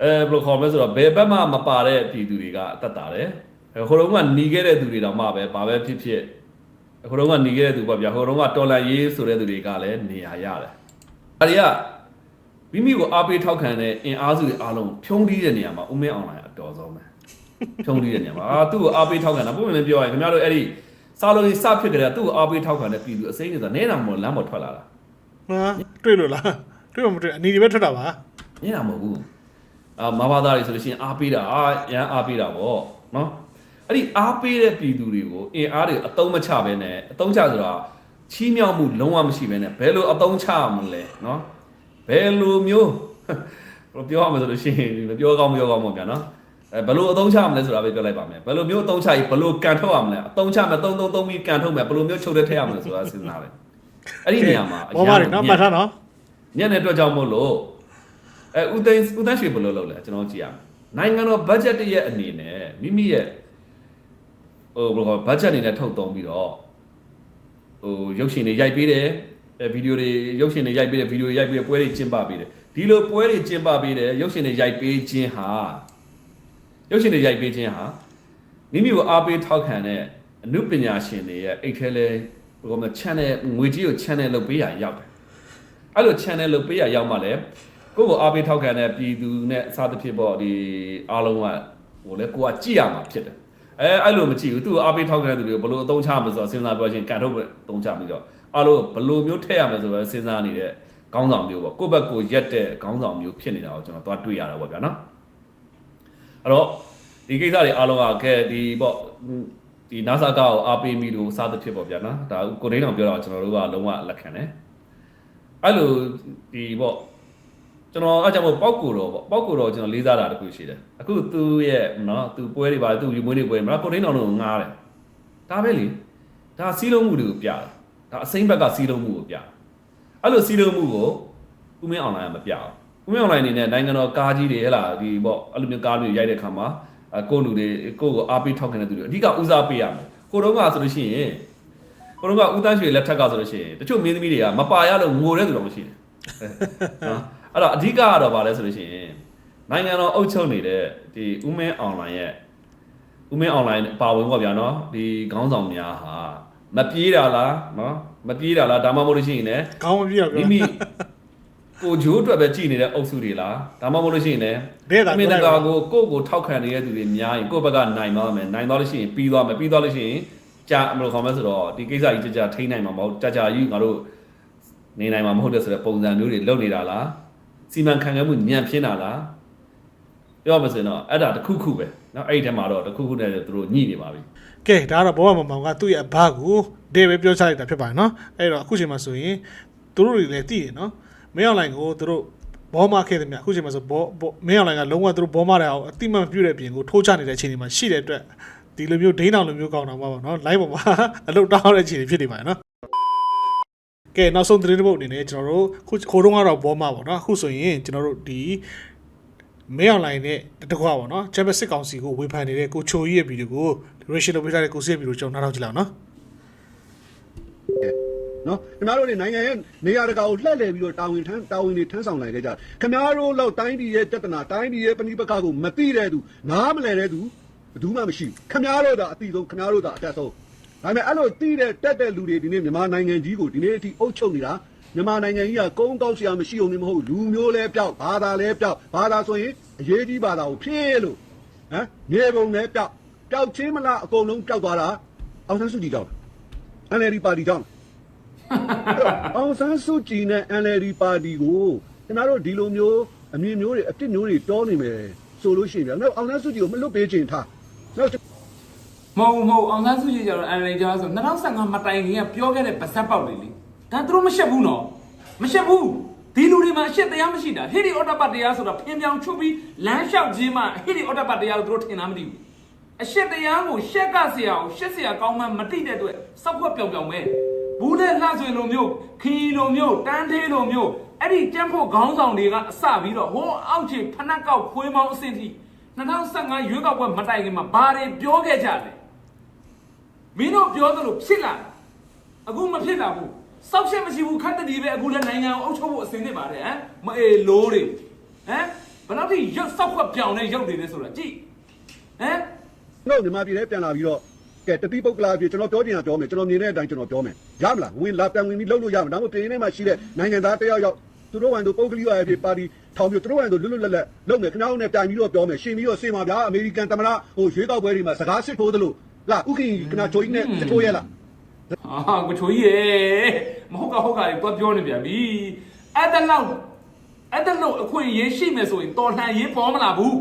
အဲဘယ်လိုခေါ်မလဲဆိုတော့ဘယ်ဘက်မှမပါတဲ့ပြည်သူတွေကအသက်တာတယ်အဲဟိုတုန်းကหนีခဲ့တဲ့သူတွေတောင်မှပဲဘာပဲဖြစ်ဖြစ်ဟိုတုန်းကหนีခဲ့တဲ့သူပေါ့ဗျာဟိုတုန်းကတော်လန်ရေးဆိုတဲ့သူတွေကလည်းနေရာရတယ်အဲတွေကမိမိကိုအားပေးထောက်ခံတဲ့အင်အားစုတွေအားလုံးဖြုံးတီးတဲ့နေရာမှာဦးမင်းအောင်လိုင်းအတော်ဆုံးပဲဖြုံးတီးတဲ့နေရာမှာအာသူ့ကိုအားပေးထောက်ခံတာပုံမှန်လည်းပြောရရင်ခင်ဗျားတို့အဲ့ဒီစားလုံးကြီးစဖြစ်ကြတဲ့သူ့ကိုအားပေးထောက်ခံတဲ့ပြည်သူအစိမ်းတွေကနဲတာမဟုတ်လမ်းပေါ်ထွက်လာတာ ဟာတွေ့လို့လားတွေ့မှမတွေ့အနီဒီပဲထွက်တာပါ ညင်တာမဟုတ်ဘူး အာမဘာသာတွေဆိုလို့ရှိရင်အားပေးတာအာရန်အားပေးတာပေါ့နော်အဲ့ဒီအားပေးတဲ့ပြည်သူတွေကိုအင်အားတွေအတုံးမချဘဲနဲ့အတုံးချဆိုတာချီးမြှောက်မှုလုံးဝမရှိဘဲနဲ့ဘယ်လိုအတုံးချမလဲနော်ဘယ်လိုမျိုးဘယ်လိုပြောရမလဲဆိုလို့ရှိရင်မပြောကောင်းမပြောကောင်းပေါ့ဗျာနော်အဲဘယ်လိုအတုံးချမလဲဆိုတာပဲပြောလိုက်ပါမယ်ဘယ်လိုမျိုးအတုံးချကြီးဘယ်လိုကန်ထုတ်ရမလဲအတုံးချမယ်တုံးတုံးတုံးပြီးကန်ထုတ်မယ်ဘယ်လိုမျိုးချုပ်တဲ့ထည့်ရမလဲဆိုတာစဉ်းစားတယ်အဲ့ဒီနေရာမှာအဘောမတွေနော်မှတ်ထားနော်ညက်တဲ့အတွက်ကြောင့်မို့လို့ အဲဦးသိန်းဦးသန်းရွှေဘယ်လိုလုပ်လဲကျွန်တော်ကြည့်ရမယ်နိုင်ငံတော်ဘတ်ဂျက်တရဲ့အနေနဲ့မိမိရဲ့ဟိုဘယ်လိုဘတ်ဂျက်အနေနဲ့ထုတ်သုံးပြီးတော့ဟိုရုပ်ရှင်တွေရိုက်ပေးတယ်အဲဗီဒီယိုတွေရုပ်ရှင်တွေရိုက်ပေးတယ်ဗီဒီယိုရိုက်ပေးတယ်ပွဲတွေကျင်းပပေးတယ်ဒီလိုပွဲတွေကျင်းပပေးတယ်ရုပ်ရှင်တွေရိုက်ပေးခြင်းဟာရုပ်ရှင်တွေရိုက်ပေးခြင်းဟာမိမိကိုအားပေးထောက်ခံတဲ့အမှုပညာရှင်တွေရဲ့အိတ်ထဲလဲဘယ်လိုမှ channel ငွေကြီးကို channel လုပ်ပေးရရောက်တယ်အဲ့လို channel လုပ်ပေးရရောက်မှလည်း ကိုယ့်ကိုအားပေးထောက်ခံတဲ့ပြည်သူနဲ့အစားသဖြင့်ပေါ့ဒီအားလုံးကဟိုလေကိုကကြည့်ရမှာဖြစ်တယ်အဲအဲ့လိုမကြည့်ဘူးသူ့ကိုအားပေးထောက်ခံတဲ့သူတွေကိုဘယ်လိုအသုံးချမလဲဆိုတော့စဉ်းစားပြောချင်းကန်ထုတ်ပဲအသုံးချပြီးတော့အားလုံးဘယ်လိုမျိုးထည့်ရမလဲဆိုတော့စဉ်းစားနေတဲ့ခေါင်းဆောင်မျိုးပေါ့ကိုယ့်ဘက်ကိုရက်တဲ့ခေါင်းဆောင်မျိုးဖြစ်နေတာကိုကျွန်တော်သွားတွေ့ရတာပေါ့ဗျာနော်အဲ့တော့ဒီကိစ္စတွေအားလုံးကကဲဒီပေါ့ဒီ NASA ကောက်အားပေးမိလို့စားသဖြင့်ပေါ့ဗျာနော်ဒါကိုဒိန်းအောင်ပြောတာကျွန်တော်တို့ကလုံးဝလက်ခံတယ်အဲ့လိုဒီပေါ့ ကျွန်တော်အဲ့ကြောင့်မို့ပောက်ကူတော့ပေါ့ပောက်ကူတော့ကျွန်တော်လေးစားတာတခုရှိတယ်အခုသူ့ရဲ့နော်သူပွဲတွေပါသူယူမွေးတွေပွဲမလားကိုရင်းတော်တို့ငားတယ်ဒါပဲလေဒါစီးလုံးမှုတွေကိုပြတယ်ဒါအစိမ့်ဘက်ကစီးလုံးမှုကိုပြတယ်အဲ့လိုစီးလုံးမှုကိုဦးမင်းအွန်လိုင်းကမပြဘူးဦးမင်းအွန်လိုင်းအနေနဲ့နိုင်ငံတော်ကားကြီးတွေဟဲ့လားဒီပေါ့အဲ့လိုမျိုးကားတွေရိုက်တဲ့ခါမှာအကိုလူတွေကိုကိုအားပေးထောက်ခံတဲ့သူတွေအဓိကဦးစားပေးရမယ်ကိုတော့ကဆိုလို့ရှိရင်ကိုတော့ကဦးတန်းရွှေလက်ထက်ကဆိုလို့ရှိရင်တချို့မင်းသမီးတွေကမပါရလို့ငိုတဲ့သူတော့မရှိတယ်နော် အဲ့တော့အဓိကကတော့ဗာလဲဆိုလို့ရှိရင်နိုင်ငံတော်အုပ်ချုပ်နေတဲ့ဒီဦးမင်းအွန်လိုင်းရဲ့ဦးမင်းအွန်လိုင်းပါဝင်ပေါ့ဗျာနော်ဒီခေါင်းဆောင်များဟာမပြေးတာလားနော်မပြေးတာလားဒါမှမဟုတ်လို့ရှိရင်လည်းခေါင်းမပြတော့မိမိကိုဂျိုးအတွက်ပဲကြည်နေတဲ့အုပ်စုတွေလားဒါမှမဟုတ်လို့ရှိရင်လည်းတဲ့တာအမေရိကာကိုကိုယ့်ကိုထောက်ခံနေတဲ့သူတွေများရင်ကိုယ့်ဘက်ကနိုင်သွားမယ်နိုင်သွားလို့ရှိရင်ပြီးသွားမယ်ပြီးသွားလို့ရှိရင်ကြာမလို့ခေါ်မယ်ဆိုတော့ဒီကိစ္စကြီးကြာကြာထိန်းနိုင်မှာမဟုတ်ကြာကြာကြီးငါတို့နေနိုင်မှာမဟုတ်တဲ့ဆိုတဲ့ပုံစံမျိုးတွေလုပ်နေတာလား စီမံခန့်ခွဲမှုညံ့ဖျင်းတာလားပြောမှဆိုရင်တော့အဲ့ဒါတစ်ခုခုပဲเนาะအဲ့ဒီထဲမှာတော့တစ်ခုခုနဲ့သူတို့ညှိနေပါပြီ ကဲဒါကတော့ဘောမမောင်ကသူ့ရဲ့အဘကိုဒေပဲပြောချလိုက်တာဖြစ်ပါတယ်နော်အဲ့တော့အခုချိန်မှာဆိုရင်သူတို့တွေလည်းတည်ရနော်မင်းအွန်လိုင်းကိုသူတို့ဘောမခဲ့တယ်မြအခုချိန်မှာဆိုဘောမင်းအွန်လိုင်းကလုံးဝသူတို့ဘောမတဲ့အောင်အတိမတ်ပြုတ်တဲ့အပြင်ကိုထိုးချနေတဲ့အချိန်တွေမှာရှိတဲ့အတွက်ဒီလိုမျိုးဒိန်းအောင်လိုမျိုးကောင်းတာမှာပေါ့နော် live ပေါ်မှာအလုပ်တောင်းတဲ့အခြေအနေဖြစ်နေပါတယ်နော် ကဲနောက်ဆုံးသတင်းတစ်ပုဒ်အနေနဲ့ကျွန်တော်တို့ခုခိုးတုံးကတော့ဘောမှာပေါ့နော်အခုဆိုရင်ကျွန်တော်တို့ဒီမေးအွန်လိုင်းနဲ့တကွာပေါ့နော်ချမ်ပီယံစစ်ကောင်စီကိုဝေဖန်နေတဲ့ကိုချိုကြီးရဲ့ဗီဒီယိုကိုရေရှင်းလုပ်ပေးထားတဲ့ကိုစီရဲ့ဗီဒီယိုကျွန်တော်နားထောင်ကြည့်လောက်နော်နော်ခင်ဗျားတို့တွေနိုင်ငံရဲ့နေရာတကာကိုလှည့်လည်ပြီးတော့တာဝန်ထမ်းတာဝန်တွေထမ်းဆောင်နိုင်ခဲ့ကြတယ်ခင်ဗျားတို့လောက်တိုင်းပြည်ရဲ့တက္ကနာတိုင်းပြည်ရဲ့ပဏိပက္ခကိုမသိတဲ့သူနားမလည်တဲ့သူဘယ်သူမှမရှိဘူးခင်ဗျားတို့သာအတိဆုံးခင်ဗျားတို့သာအတက်ဆုံး ဒါပေမဲ့အဲ့လိုသိတဲ့တက်တဲ့လူတွေဒီနေ့မြန်မာနိုင်ငံကြီးကိုဒီနေ့အထိအုပ်ချုပ်နေတာမြန်မာနိုင်ငံကြီးကကုန်းကောက်စရာမရှိအောင်နေမဟုတ်လူမျိုးလဲပြောက်ဘာသာလဲပြောက်ဘာသာဆိုရင်အရေးကြီးဘာသာကိုဖြည့်လို့ဟမ်မြေပုံလဲပြောက်ပြောက်ချင်းမလားအကုန်လုံးပြောက်သွားတာအောင်ဆန်းစုကြည်ကြောင့် NLD ပါတီကြောင့်အောင်ဆန်းစုကြည်နဲ့ NLD ပါတီကိုကျွန်တော်တို့ဒီလိုမျိုးအမြင်မျိုးတွေအပြစ်မျိုးတွေတောနေမယ်ဆိုလို့ရှိရင်ဗျာနောက်အောင်ဆန်းစုကြည်ကိုမလွတ်ပေးချင်ထားနောက် မဟုတ်မဟုတ်အောင်ဆန်းစုကြည်ကျတော့အန်ရိန်ဂျာဆို2015မတိုင်ခင်ကပြောခဲ့တဲ့ဗစက်ပေါက်တွေလေဒါသူတို့မရှက်ဘူးနော်မရှက်ဘူးဒီလူတွေမှာအရှက်တရားမရှိတာဟေဒီအော်တပတ်တရားဆိုတာဖျင်းပြောင်ချုပ်ပြီးလမ်းလျှောက်ခြင်းမှာဟေဒီအော်တပတ်တရားကိုသူတို့ထင်တာမသိဘူးအရှက်တရားကိုရှက်ကဆရာကိုရှက်ဆရာကောင်းမှမသိတဲ့အတွက်စောက်ခွက်ပြောင်ပြောင်ပဲဘူးတဲ့လှဆွေလိုမျိုးခီလိုမျိုးတန်းသေးလိုမျိုးအဲ့ဒီကြမ်းဖို့ခေါင်းဆောင်တွေကအစပြီးတော့ဟိုးအောက်ခြေဖနက်ကောက်ခွေးမောင်းအဆင့်ထိ2015ရွေးကောက်ပွဲမတိုင်ခင်မှာဘာတွေပြောခဲ့ကြလဲ မင်းတို့ပြောသလိုဖြစ်လာတာအခုမဖြစ်လာဘူးစောက်ချက်မရှိဘူးခတ်တည်းပဲအခုလည်းနိုင်ငံကိုအုပ်ချုပ်ဖို့အစင်းနေပါတယ်ဟမ်မအေးလို့တွေဟမ်ဘယ်တော့ထိရုပ်စောက်ခွက်ပြောင်းနေရုပ်တွေလဲဆိုတာကြည့်ဟမ်နောက်မြန်မာပြည်ထဲပြန်လာပြီးတော့ကဲတတိပုတ်ကလာပြည်ကျွန်တော်ပြောချင်တာပြောမယ်ကျွန်တော်မြင်တဲ့အတိုင်းကျွန်တော်ပြောမယ်ရမလားဝင်လာပြန်ဝင်ပြီးလှုပ်လို့ရမှာဒါမှမဟုတ်ပြည်ထဲမှာရှိတဲ့နိုင်ငံသားတယောက်ယောက်သူတို့ဝန်တို့ပုတ်ကလေးရဖြစ်ပါတီထောင်ပြီးသူတို့ဝန်တို့လွတ်လွတ်လပ်လပ်လုပ်မယ်ခင်ဗျားတို့နဲ့ပြန်ပြီးတော့ပြောမယ်ရှင်ပြီးတော့စေးမှာဗျာအမေရိကန်သမ္မတဟိုရွေးကောက်ပွဲတွေမှာစကားစစ်ထိုးသလို လာဥက္ကဋ္ဌကနာချိုကြီးနဲ့ထိုးရလားဟာကိုချိုကြီးရေမဟုတ်ကဟုတ်ကတွေတွားပြောနေပြန်ပြီအဲ့ဒါလောက်အဲ့ဒါလောက်အခွင့်အရေးရှိမယ်ဆိုရင်တော်လှန်ရေးပေါ်မလာဘူး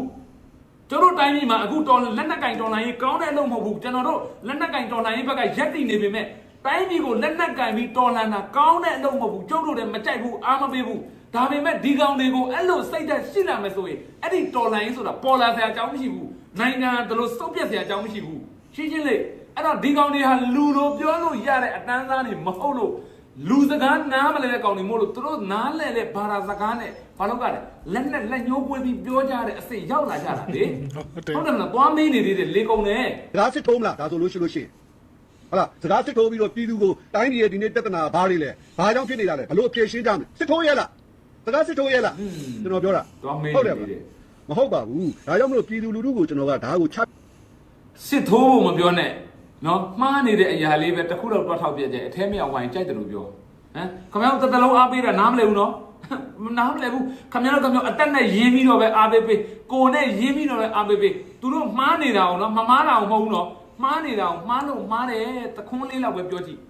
ကျတို့တိုင်းပြည်မှာအခုတော်လက်နက်ကင်တော်လှန်ရေးကောင်းတဲ့အလုပ်မဟုတ်ဘူးကျွန်တော်တို့လက်နက်ကင်တော်လှန်ရေးဘက်ကရက်တည်နေပေမဲ့တိုင်းပြည်ကိုလက်နက်ကင်ပြီးတော်လှန်တာကောင်းတဲ့အလုပ်မဟုတ်ဘူးကျုပ်တို့လည်းမကြိုက်ဘူးအားမပေးဘူးဒါပေမဲ့ဒီကောင်တွေကိုအဲ့လိုစိတ်သက်ရှိလာမယ်ဆိုရင်အဲ့ဒီတော်လှန်ရေးဆိုတာပေါ်လာစရာအကြောင်းမရှိဘူးနိုင်ငံကဒီလိုစုပ်ပြတ်စရာအကြောင်းမရှိဘူး ရှင်းရှင်းလေးအဲ့တော့ဒီကောင်တွေဟာလူလိုပြောလို့ရတဲ့အတန်းသားတွေမဟုတ်လို့လူစကားနားမလဲတဲ့ကောင်တွေမို့လို့သူတို့နားလဲတဲ့ဘာသာစကားနဲ့ဘာလို့ကလဲလက်နဲ့လက်ညှိုးပွေးပြီးပြောကြတဲ့အစိတ်ရောက်လာကြတာလေဟုတ်တယ်ဟုတ်တယ်မလားသွားမေးနေသေးတယ်လေကုန်တယ်စကားစစ်ထိုးမလားဒါဆိုလို့ရှိလို့ရှိရင်ဟုတ်လားစကားစစ်ထိုးပြီးတော့ပြည်သူကိုတိုင်းပြည်ရဲ့ဒီနေ့တက်တနာဘာတွေလဲဘာကြောင့်ဖြစ်နေတာလဲဘလို့အဖြေရှင်းကြမလဲစစ်ထိုးရလားစကားစစ်ထိုးရလားကျွန်တော်ပြောတာသွားမေးဟုတ်တနေယ်သေးတယ်မဟုတ်ပါဘူးဒါကြောင့်မလို့ပြည်သူလူထုကိုကျွန်တော်ကဒါကိုချ စစ်ထိုးဖို့မပြောနဲ့နော်မှားနေတဲ့အရာလေးပဲတစ်ခုတော့တွားထောက်ပြကြတယ်အထဲမြောက်ဝိုင်းကြိုက်တယ်လို့ပြောဟမ်ခမရောက်တစ်တလုံးအားပေးတာနားမလဲဘူးနော်နားမလဲဘူးခမရောက်တော့မျိုးအတက်နဲ့ရင်းပြီးတော့ပဲအားပေးပေးကိုနဲ့ရင်းပြီးတော့ပဲအားပေးပေးသူတို့မှားနေတာအောင်နော်မမှားတာအောင်မဟုတ်ဘူးနော်မှားနေတာအောင်မှားလို့မှားတယ်တခွန်းလေးလောက်ပဲပြောကြည့်